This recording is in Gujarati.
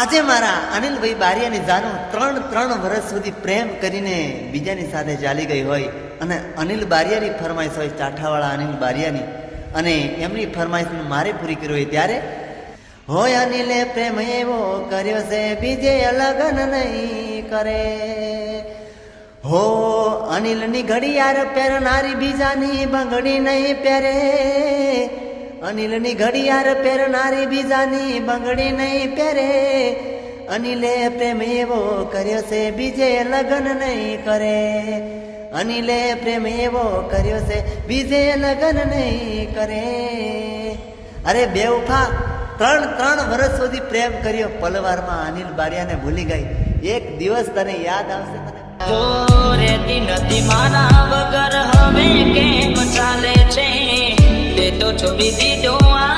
આજે મારા અનિલભાઈ બારિયાની જાનો ત્રણ ત્રણ વર્ષ સુધી પ્રેમ કરીને બીજાની સાથે ચાલી ગઈ હોય અને અનિલ બારિયાની ફરમાઈશ હોય ચાઠાવાળા અનિલ બારિયાની અને એમની ફરમાઈશ મારે પૂરી કરી હોય ત્યારે, હોય અનિલે પ્રેમ એવો કર્યો છે, બીજે લગન નહીં કરે. હો અનિલની ઘડિયાર પહેરનારી બીજાની બંગડી નહીં પહેરે. અનિલની ઘડિયાળ પહેરનારી બીજાની બંગડી નહીં પહેરે. અનિલે પ્રેમ એવો કર્યો છે, બીજે લગ્ન નહીં કરે. અનિલે પ્રેમ એવો કર્યો છે, બીજે લગ્ન નહીં કરે. અરે બેવફા ત્રણ ત્રણ વર્ષ સુધી પ્રેમ કર્યો પલવારમાં અનિલ બારિયાને ભૂલી ગઈ. એક દિવસ તને યાદ આવશે મને. નથી મારા વગર હવે છે to be the.